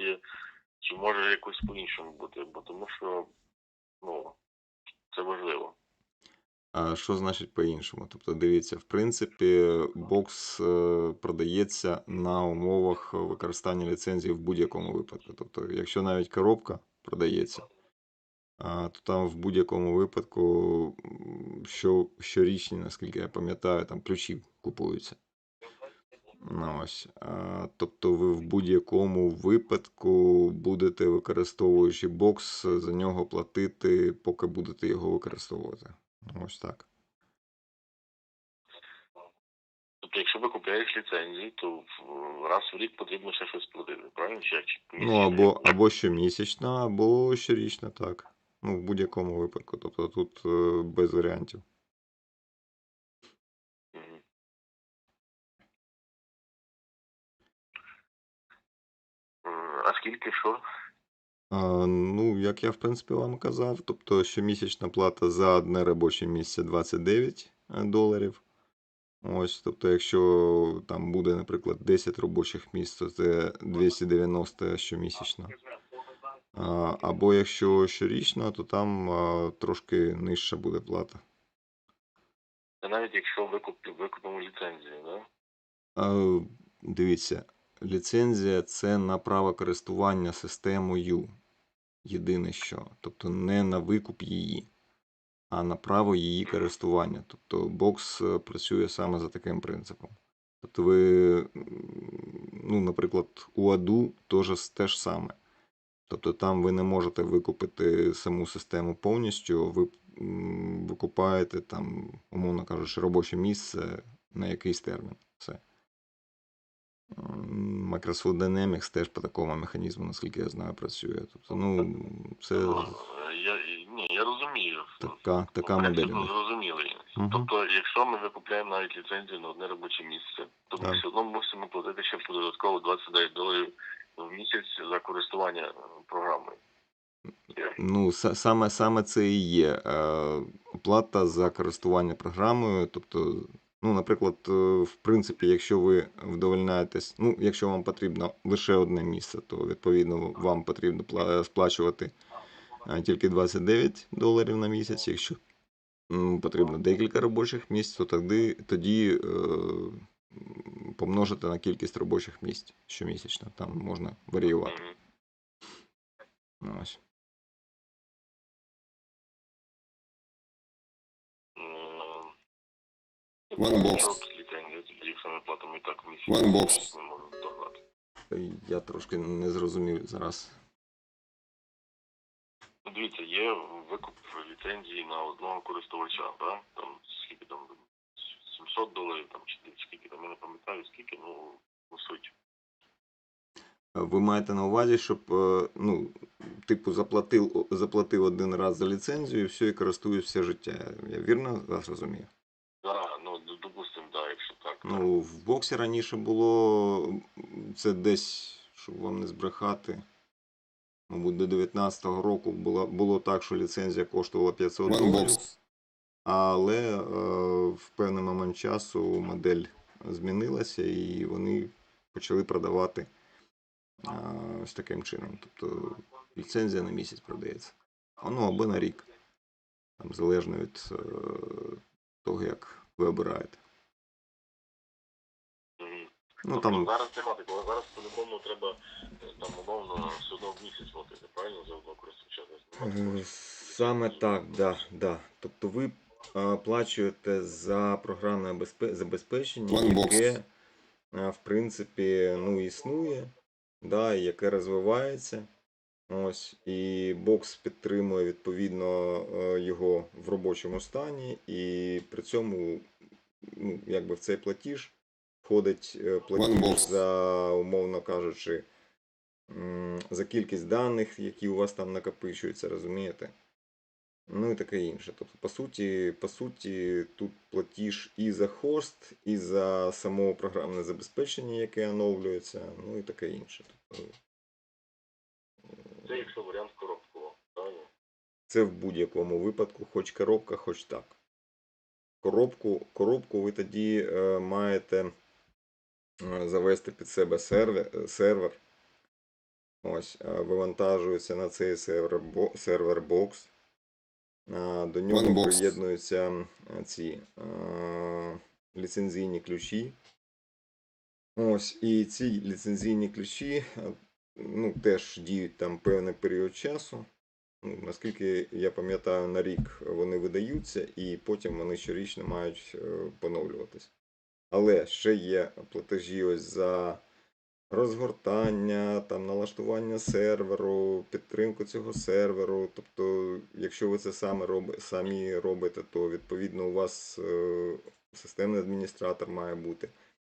чи, чи може якось по-іншому бути, бо тому що ну, це важливо. А що значить по-іншому? Тобто, дивіться, в принципі, бокс е, продається на умовах використання ліцензії в будь-якому випадку. Тобто, якщо навіть коробка продається, то там в будь-якому випадку що, щорічні, наскільки я пам'ятаю, там ключі купуються. Ну, ось. Тобто ви в будь-якому випадку будете, використовуючи бокс, за нього платити, поки будете його використовувати. Ось так. Тобто, якщо ви купляєш ліцензії, то раз в рік потрібно ще щось платити, правильно? Чи? Ну, або, або щомісячна, або щорічна, так. Ну, в будь-якому випадку. Тобто тут е, без варіантів. Скільки що? А, ну, як я в принципі вам казав, тобто щомісячна плата за одне робоче місце 29 доларів. Ось, тобто, якщо там буде, наприклад, 10 робочих місць, то це 290 щомісячно. А, або якщо щорічно, то там а, трошки нижча буде плата. Навіть якщо викуп, викупимо ліцензію, да? Дивіться, ліцензія це на право користування системою. Єдине що. Тобто не на викуп її, а на право її користування. Тобто бокс е, працює саме за таким принципом. Тобто ви, ну, наприклад, у Аду теж те ж саме. Тобто там ви не можете викупити саму систему повністю, ви викупаєте там, умовно кажучи, робоче місце на якийсь термін. Все. Microsoft Dynamics теж по такому механізму, наскільки я знаю, працює. Тобто, ну, це Ну, Я, ні, я розумію. така, така модель. принцип у них. зрозумілий. Мгм. Тобто, якщо ми викупляємо навіть ліцензію на одне робоче місце, то ми все одно мусимо платити ще додатково 29 доларів в місяць за користування е, програмою. Ну, саме, саме це і є е, оплата за користування програмою. Тобто, ну, наприклад, е, в принципі, якщо ви вдовольняєтесь, ну, якщо вам потрібно лише одне місце, то відповідно вам потрібно пла- сплачувати е, тільки 29 доларів на місяць. Якщо потрібно декілька робочих місць, то тоді, тоді е, помножити на кількість робочих місць щомісячно. Там можна варіювати. Ось. Можемо догнати. Я трошки не зрозумів зараз. Ну, Дивіться, є викуп ліцензії на одного користувача, да? там скільки там 700 доларів там, чи скільки там, я не пам'ятаю скільки, ну, по суті. Ви маєте на увазі, щоб е, ну, типу, заплатив, заплатив один раз за ліцензію і все, і користуюсь все життя. Я вірно вас розумію? Да, ну, д- допустим, да, якщо так. так. Ну, в боксі раніше було це десь, щоб вам не збрехати. Мабуть, до 19-го року було, було так, що ліцензія коштувала 500 доларів. Але е, в певний момент часу модель змінилася і вони почали продавати е, ось таким чином. Тобто ліцензія на місяць продається. Ну або на рік. Там залежно від е, того, як ви обираєте. Ну Тобто там зараз тематика, але зараз по-любому треба е, там умовно все одно в місяць платити, правильно, за одного користувача? Е, Саме так, да, да. Тобто ви е, оплачуєте за програмне забезпечення, яке в принципі ну, існує, да, яке розвивається. Ось, і бокс підтримує відповідно його в робочому стані, і при цьому, ну, якби в цей платіж входить е, платіж за, умовно кажучи, за кількість даних, які у вас там накопичуються, розумієте? Ну і таке інше. Тобто, по суті, по суті, тут платіж і за хост, і за само програмне забезпечення, яке оновлюється, ну і таке інше. Тобто, Це якщо варіант коробкового, правильно? це в будь-якому випадку, хоч коробка, хоч так. Коробку, коробку ви тоді е, маєте е, завести під себе сервер, сервер Ось, е, вивантажується на цей сервер, сервер бокс. До нього OneBox. приєднуються е, ці е, ліцензійні ключі. Ось, і ці ліцензійні ключі е, ну, теж діють там певний період часу. Ну, наскільки я пам'ятаю, на рік вони видаються, і потім вони щорічно мають е, поновлюватись. Але ще є платежі ось за розгортання, там, налаштування серверу, підтримку цього серверу. Тобто, якщо ви це саме роби, самі робите, то відповідно у вас е, системний адміністратор має бути.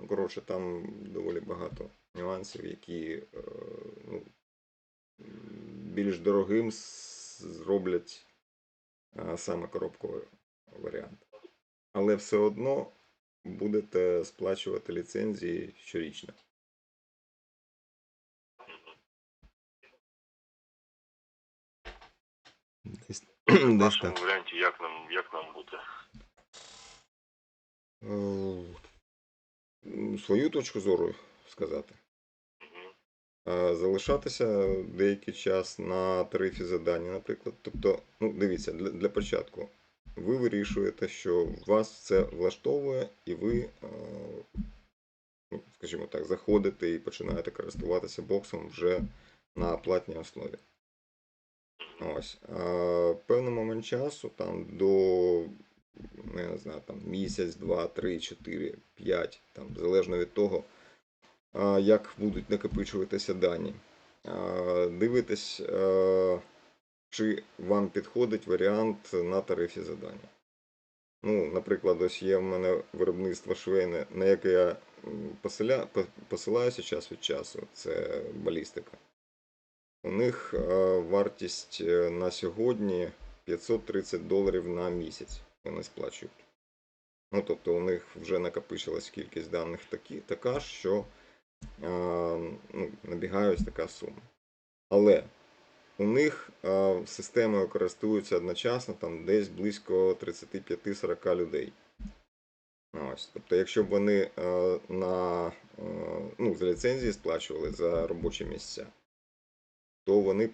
Ну, коротше, там доволі багато нюансів, які е, ну, більш дорогим зроблять е, саме коробковий варіант. Але все одно будете сплачувати ліцензії щорічно. Десь, В десь нашому так. варіанті як нам, як нам бути? Е, Свою точку зору сказати. Мгм. Е, Залишатися деякий час на тарифі задання, наприклад. Тобто, ну, дивіться, для, для початку. Ви вирішуєте, що вас це влаштовує, і ви, е, ну, скажімо так, заходите і починаєте користуватися боксом вже на платній основі. Ось. Певний момент часу, там до ну, не знаю, там місяць, два, три, чотири, п'ять, там, залежно від того, як будуть накопичуватися дані. Дивитесь, а, чи вам підходить варіант на тарифі задання. Ну, наприклад, ось є в мене виробництво швейне, на яке я м, поселя, по- посилаюся час від часу, це балістика. У них е, вартість е, на сьогодні 530 доларів на місяць вони сплачують. Ну, тобто у них вже накопичилась кількість даних такі, така що е, ну, набігає ось така сума. Але у них системою користуються одночасно там десь близько 35-40 людей. Ось, тобто, якщо б вони на, ну, за ліцензії сплачували за робочі місця, то вони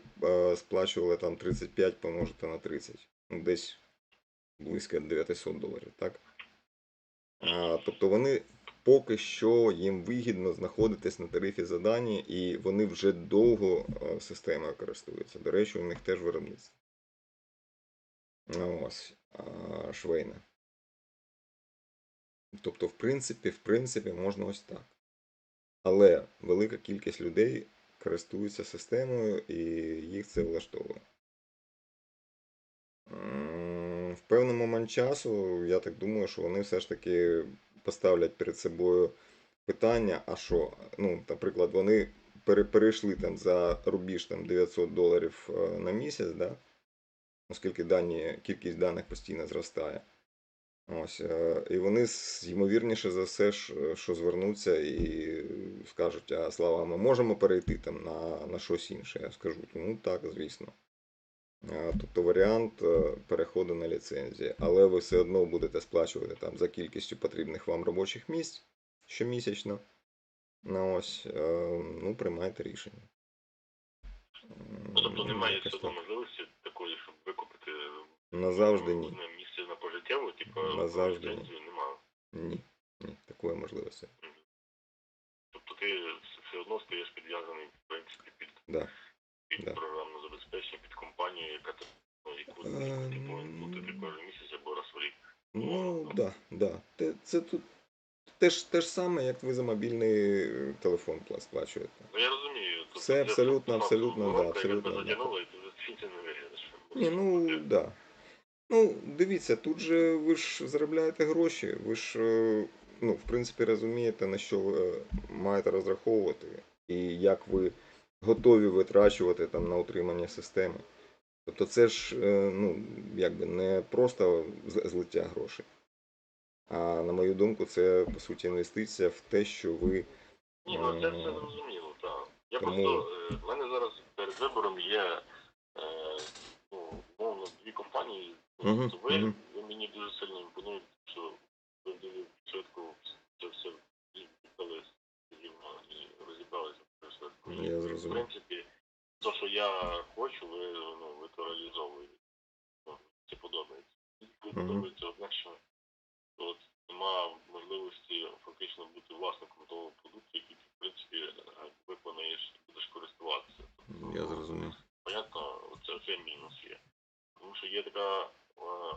сплачували там 35 помножити на 30. Ну, десь близько 900 доларів, так? Тобто вони поки що їм вигідно знаходитись на тарифі задання, і вони вже довго е, системою користуються. До речі, у них теж виробництво. Ось, швейне. Тобто, в принципі, в принципі, можна ось так. Але велика кількість людей користуються системою і їх це влаштовує. В певний момент часу, я так думаю, що вони все ж таки поставлять перед собою питання, а що? Ну, наприклад, вони перейшли там за рубіж там, 900 доларів е, на місяць, да? оскільки дані, кількість даних постійно зростає. Ось, е, і вони ймовірніше за все, що звернуться і скажуть, а Слава, ми можемо перейти там на, на щось інше. Я скажу, ну так, звісно. Е, Тобто варіант е, переходу на ліцензії, але ви все одно будете сплачувати там за кількістю потрібних вам робочих місць щомісячно. Ну ось, е, ну, приймайте рішення. Ну, тобто немає одно можливості такої, щоб викупити Назавжди ні. місце на пожиттєво, типу Назавжди ні. немає. Ні. Ні, такої можливості. Тобто ти все- одно стаєш підв'язаний, в принципі, під, Да. під Да. програмне забезпечення, під компанію, яка ти, ну, яку Ем, ти повинен платити кожен місяць або раз в рік. Ну, да, да. Те, це тут те ж, те ж саме, як ви за мобільний е, телефон пла- сплачуєте. Ну я розумію. Тобто Все абсолютно, абсолютно, да, абсолютно і ти не виглядиш. Ні, ну Ти- да. Ну, дивіться, тут же ви ж заробляєте гроші, ви ж, е, ну, в принципі, розумієте, на що ви е, маєте розраховувати, і як ви готові витрачувати там на утримання системи. Тобто це ж е, ну, якби не просто злиття грошей. А на мою думку, це по суті інвестиція в те, що ви Ні, ну це Ем, все зрозуміло, так. Я тому- просто, е, в мене зараз перед вибором є, е, ну, мовно, дві компанії. Тобто ви, мгм. ви мені дуже сильно імпонуєте, що ви дуже швидко це все Я В принципі, то, що я хочу, ви, ну, ви то реалізовуєте. Ну, це подобається. Мені подобається одне, що от нема можливості фактично бути власником того продукту, який ти, в принципі, виконаєш і будеш користуватися. Я зрозумів. Понятно, це вже мінус є. Тому що є така е,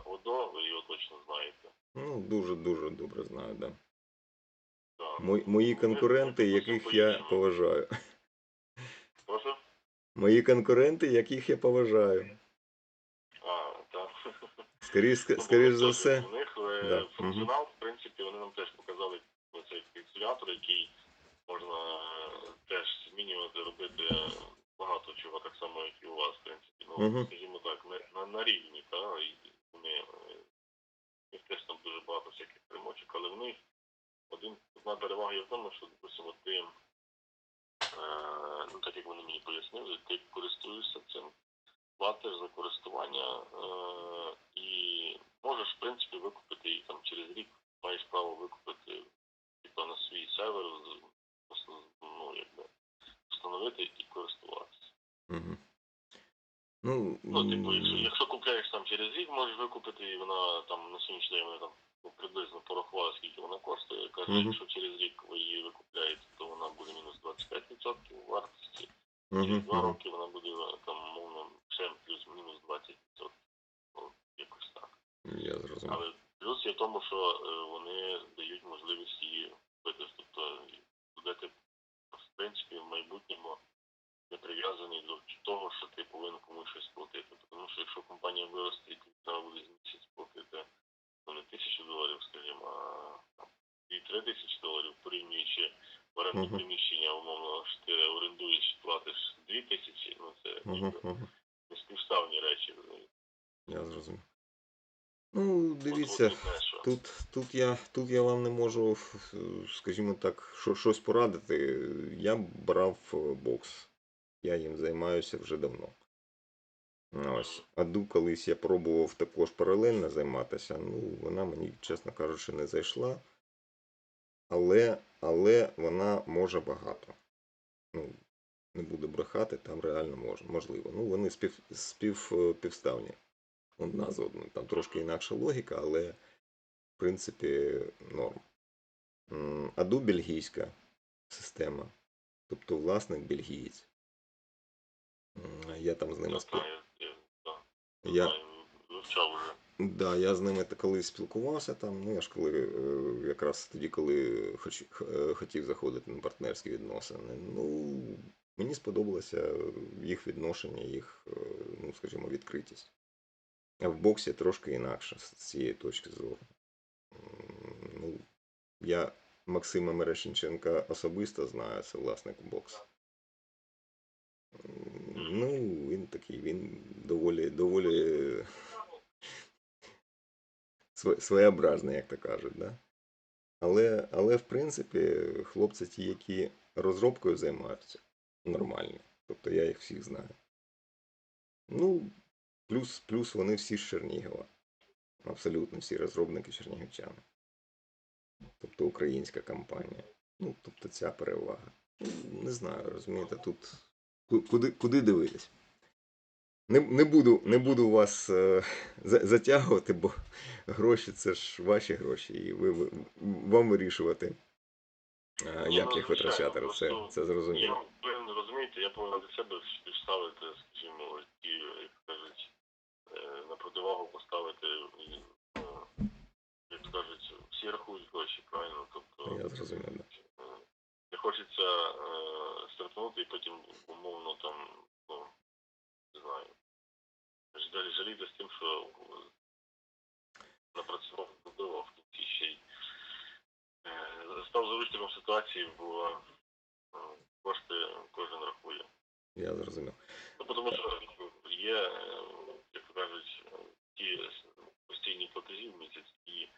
ОДО, ви його точно знаєте. Ну, дуже-дуже добре знаю, да. Да. Мої, мої конкуренти, яких я поважаю. Мої конкуренти, яких я поважаю. А, так. Скоріш, Ну, скоріш за все. У них е, Да. функціонал, в принципі, вони нам теж показали цей калькулятор, який можна е, теж змінювати, робити багато чого, так само, як і у вас, в принципі. Ну, Мгм. скажімо так, на, на, на рівні, та, і вони, е, них теж там дуже багато всяких примочок, але в них один, одна перевага є в тому, що, допустимо, ти, е, ну, так як вони мені пояснили, ти користуєшся цим платиш за користування е, і можеш, в принципі, викупити їх там через рік, маєш право викупити типу, на свій сервер, ну, якби, встановити і користуватися. Угу. Ну, Ну, типу, якщо, якщо купляєш там через рік, можеш викупити, і вона там на сьогоднішній день вони там приблизно порахували, скільки вона коштує. Каже, Мгм. якщо через рік ви її викупляєте, то вона буде мінус 25% вартості. Через два мгм. роки вона буде там, мовно, ще плюс-мінус 20%. Ну, якось так. Я зрозумів. Але плюс є в тому, що е, вони дають можливість її купити. Тобто будете, в принципі, в майбутньому не прив'язаний до того, що ти повинен комусь щось платити. Тому що якщо компанія виросте і тобі треба буде місяць платити ну, не тисячу доларів, скажімо, а там, 2-3 тисячі доларів, порівнюючи в оренду приміщення, умовно, що ти орендуєш, платиш 2 тисячі, ну це не співставні речі. Я зрозумів. Ну, дивіться, тут, тут, я, тут я вам не можу, скажімо так, що, щось порадити. Я брав е, бокс. Я їм займаюся вже давно. Ось. Аду колись я пробував також паралельно займатися. Ну, вона мені, чесно кажучи, не зайшла. Але, але вона може багато. Ну, не буду брехати, там реально може, можливо. Ну, вони спів, спів, е, півставні одна з одною. Там трошки інакша логіка, але в принципі норм. Аду бельгійська система. Тобто власник бельгієць. Я там з ними та, я, я, да, я, вивчав уже. Да, я з ними колись спілкувався там. Ну я ж коли е, якраз тоді, коли хоч, е, хотів заходити на партнерські відносини. Ну мені сподобалося їх відношення, їх, е, ну скажімо, відкритість. А в боксі трошки інакше з цієї точки зору. Ну, я Максима Мерещенченка особисто знаю, це власник боксу. Ну, такий, він доволі, доволі своєобразний, як то кажуть, да? Але, але, в принципі, хлопці ті, які розробкою займаються, нормальні. Тобто я їх всіх знаю. Ну, плюс, плюс вони всі з Чернігова. Абсолютно всі розробники чернігівчани. Тобто українська компанія. Ну, тобто ця перевага. Ну, Не знаю, розумієте, тут куди, куди дивитись. Не, не, буду, не буду вас е, затягувати, бо гроші це ж ваші гроші, і ви, ви вам вирішувати, е, як ну, їх витрачати. Це, це зрозуміло. Я розумієте, я повинен для себе ставити, скажімо, ті, як кажуть, е, на противагу поставити, ну, як кажуть, всі рахують гроші, правильно? Тобто Я зрозумів. Е, не хочеться е, стартнути і потім умовно там, жаль- жаліти з тим, що е, напрацював можливо, а в кінці ще й е, став заручником ситуації, бо е, кошти кожен рахує. Я зрозумів. Ну, тому що є, як кажуть, ті постійні платежі в місяць, і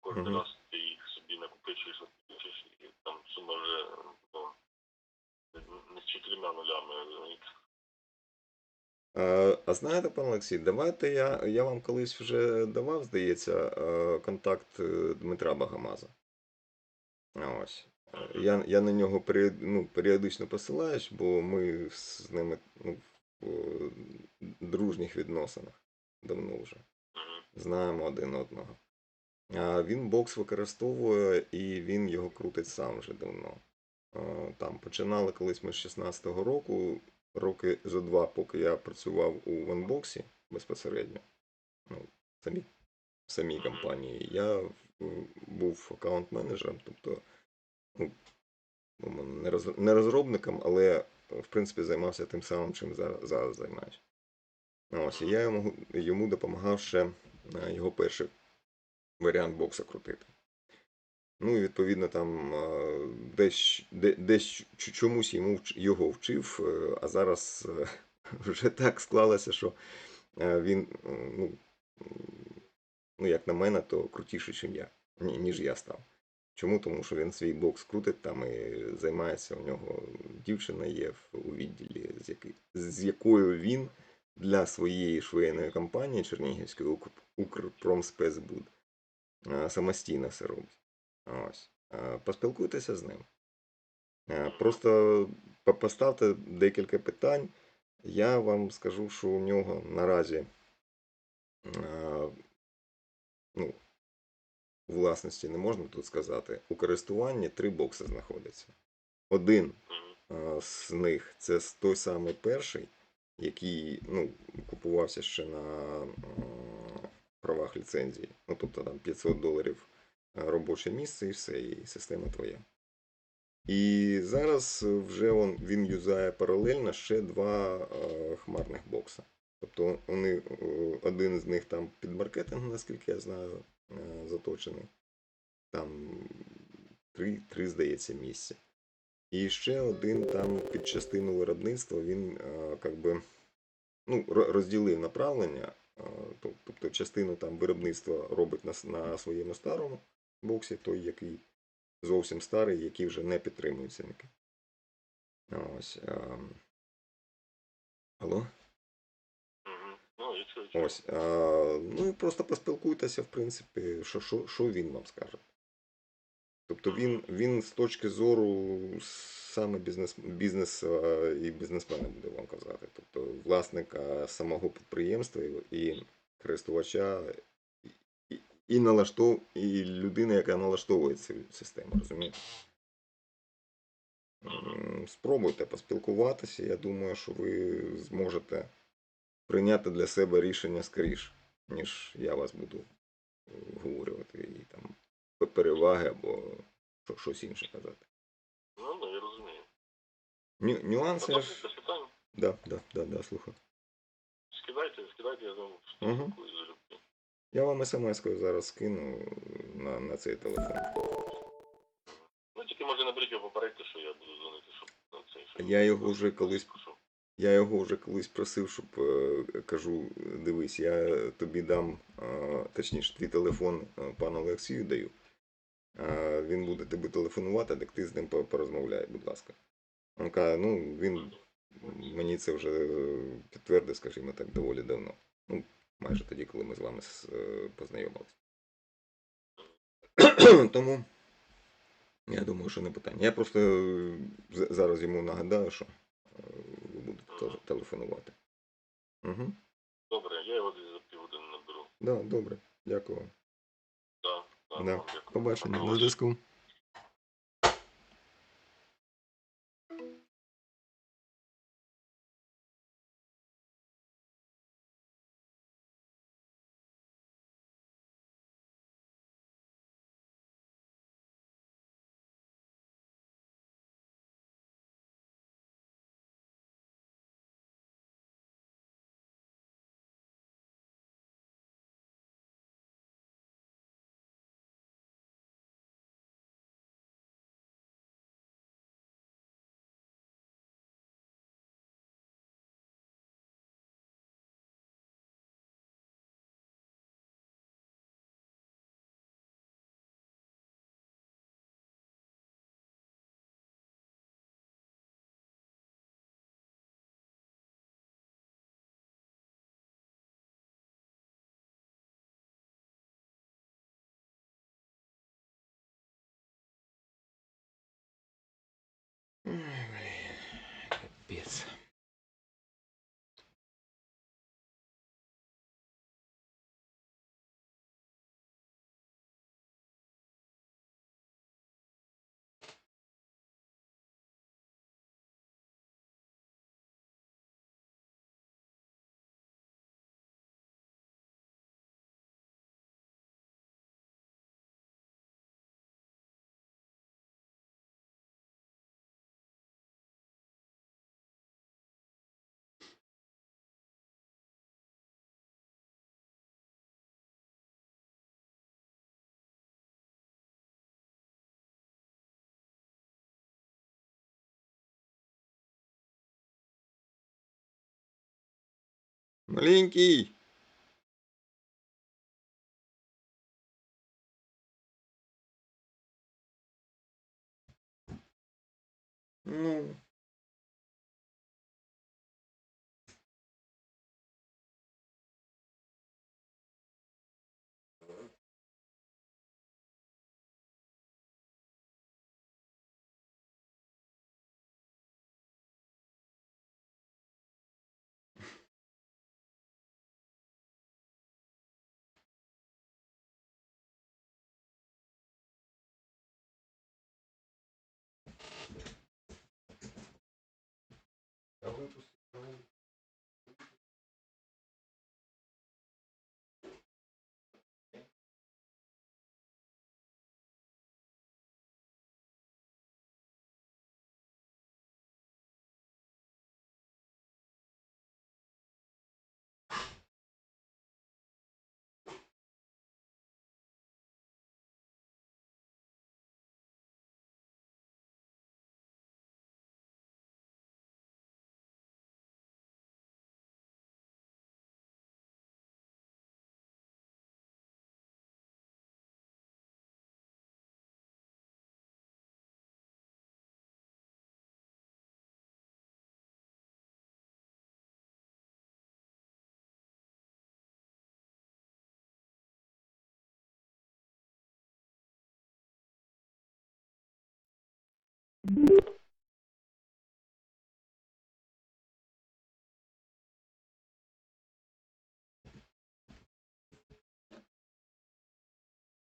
кожен Мгм. раз ти їх собі накопичуєш, накопичуєш, і там сума вже ну, не- не з чотирма нулями. Розумієте. А, знаєте, пан Олексій, давайте я, я вам колись вже давав, здається, е, контакт е, Дмитра Багамаза. Ось. Е, Я, я на нього період, ну, періодично посилаюсь, бо ми з ними ну, в е, дружніх відносинах давно вже знаємо один одного. А він бокс використовує і він його крутить сам вже давно. Е, Там починали колись ми з 16-го року, роки за два, поки я працював у ванбоксі безпосередньо. Ну, в самій, в самій компанії. Я був аккаунт-менеджером, тобто ну, не, роз, не розробником, але в принципі займався тим самим, чим зараз, зараз займаюся. Ось, і я йому, йому допомагав ще е, його перший варіант бокса крутити. Ну і відповідно там е, десь, десь чомусь йому його вчив, е, а зараз е, вже так склалося, що він, ну, ну, як на мене, то крутіший, ніж я, ніж я став. Чому? Тому що він свій бокс крутить там і займається. У нього дівчина є у відділі, з, який, з якою він для своєї швейної компанії Чернігівської Укр, Укрпромспецбуд самостійно все робить. Ось. Е, Поспілкуйтеся з ним. Е, Просто поставте декілька питань. Я вам скажу, що у нього наразі е, ну, у власності не можна тут сказати. У користуванні три бокси знаходяться. Один з них це той самий перший, який ну, купувався ще на правах ліцензії. Ну, тобто там 500 доларів робоче місце і все, і система твоя. І зараз вже он, він юзає паралельно ще два е, хмарних бокса. Тобто вони, е, один з них там під маркетинг, наскільки я знаю, е, заточений. Там три, три здається, місця. І ще один там під частину виробництва він е, как би, ну, розділив направлення. е, Тобто частину там виробництва робить на, на своєму старому боксі, той, який зовсім старий, який вже не підтримує цінники. Ось. е, Алло? Ну. Ось. А, ну і просто поспілкуйтеся, в принципі, що, що, що він вам скаже. Тобто він, він з точки зору саме бізнес, бізнес а, і бізнесмена буде вам казати. Тобто власника самого підприємства і користувача, і, налаштов, і людина, яка налаштовує цю систему, розумієте? Спробуйте поспілкуватися. Я думаю, що ви зможете прийняти для себе рішення скоріше, ніж я вас буду е, вговорювати і там переваги або щось інше казати. Ну, ну, я розумію. Ню- нюанси я ж. питань. Да, да, да, да, слухаю. Скидайте, скидайте, я вам Мгм. спілкуюсь. Я вам смс-кою зараз скину на, на цей телефон. Ну, тільки може наберіть його попередьте, що я буду дзвонити, щоб на цей. щоб- Я його вже колись-. Я його вже колись просив, щоб е, кажу, дивись, я тобі дам, е, точніше, твій телефон е, пану Олексію даю. Він буде тобі телефонувати, так ти з ним по- порозмовляй, будь ласка. Він каже, ну він мені це вже підтвердив, скажімо так, доволі давно. Ну, майже тоді, коли ми з вами е, познайомилися. Тому я думаю, що не питання. Я просто е, зараз йому нагадаю, що е, ви будете телефонувати. Угу. Добре, я його десь за півгодини наберу. Да, добре. Дякую. Так, так, Да. вам. Побачення. На зв'язку. Маленький. Ну.